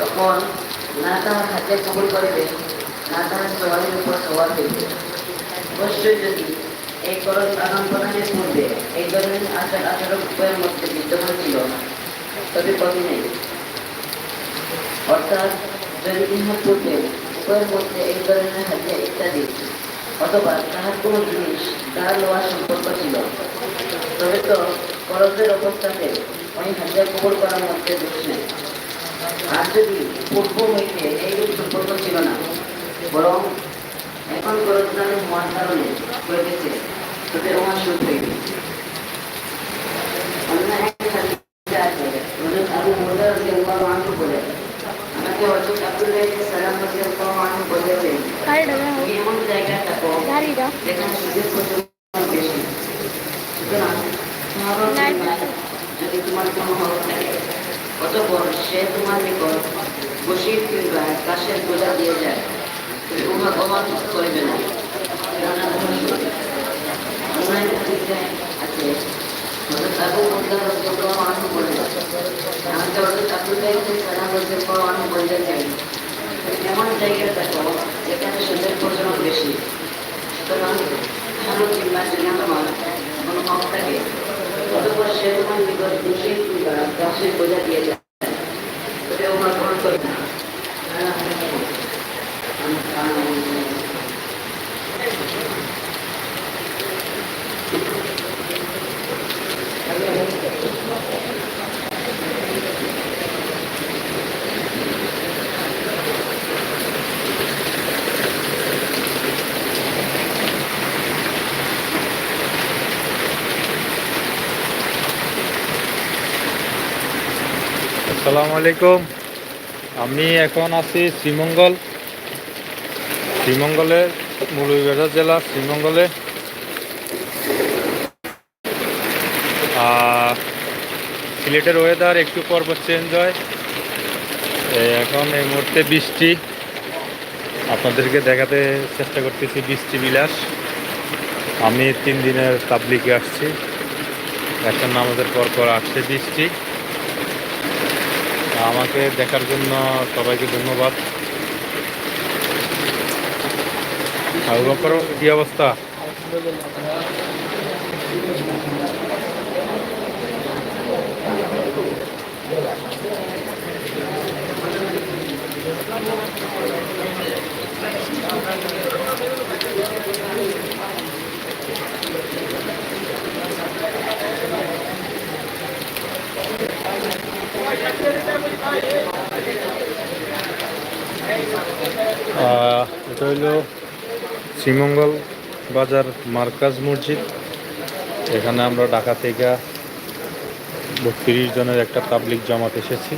তখন না তাহার হাতে কবুল করিবে, না তাহার সবারের উপর সবার হইবে। অবশ্যই যদি এই করণ আদান প্রদানের পূর্বে এই ধরনের আচার আচরণ উপায়ের মধ্যে বিদ্যমান ছিল, তবে কবি নেই। অর্থাৎ যদি ইহার পূর্বে উপায়ের মধ্যে এই ধরনের হাতিয়া ইত্যাদি অথবা তাহার কোনো জিনিস তাহার লওয়ার সম্পর্ক ছিল, তবে তো করজের অবস্থাতে ওই হাতিয়া কবর করার মধ্যে দোষ নেই। আর যদি পূর্ব হইতে এইরূপ সম্পর্ক ছিল না বরং এখন করজদান হওয়ার কারণে তবে আমার সুখ হইবে অন্য এক হাদিসে আছে, হযরত আবু হুরায়রা রাদিয়াল্লাহু আনহু বলেন, আমাকে হযরত আব্দুল্লাহ ইবনে সালাম রাদিয়াল্লাহু আনহু বলেছেন, গাড়িটা দেখো তুমি এমন জায়গায় থাকো যেখানে সুদের পরিমাণ বেশি সুতরাং তোমারও নাই। চিন্তা, যদি তোমার কোনো হক থাকে অতঃপর সে তোমার নিকট বসির কিংবা কাশের বোঝা দিয়ে যায়। তুমি উহা অবাধ করিবে না। আছে। আবু হুরায়রা রাদিয়াল্লাহু আনহু বলেন, আমাকে হযরত আব্দুল্লাহ ইবনে সালাম রাদিয়াল্লাহু আনহু বলেছেন, এমন জায়গায় দেখো যেখানে সুদের প্রচলন বেশি। সুতরাং ভালো কিংবা অতপর সে তোমার নিকট গাছের বোঝা দিয়ে যায় তবে ওনার গ্রহণ করবে না আসসালামু আলাইকুম। আমি এখন আছি শ্রীমঙ্গল। শ্রীমঙ্গলের মৌলভীবাজার জেলা শ্রীমঙ্গলে। সিলেটের ওয়েদার একটু পর পর চেঞ্জ হয় এখন এই মুহূর্তে বৃষ্টি। আপনাদেরকে দেখাতে চেষ্টা করতেছি বৃষ্টি বিলাস। আমি তিন দিনের তাবলিকে আসছি। এখন আমাদের পর পর আসছে বৃষ্টি। আমাকে দেখার জন্য সবাইকে ধন্যবাদ। কি অবস্থা? আহ, এটা হইল শ্রীমঙ্গল বাজার মার্কাজ মসজিদ। এখানে আমরা ঢাকা থেকে বত্রিশ জনের একটা পাবলিক জমাতে এসেছি।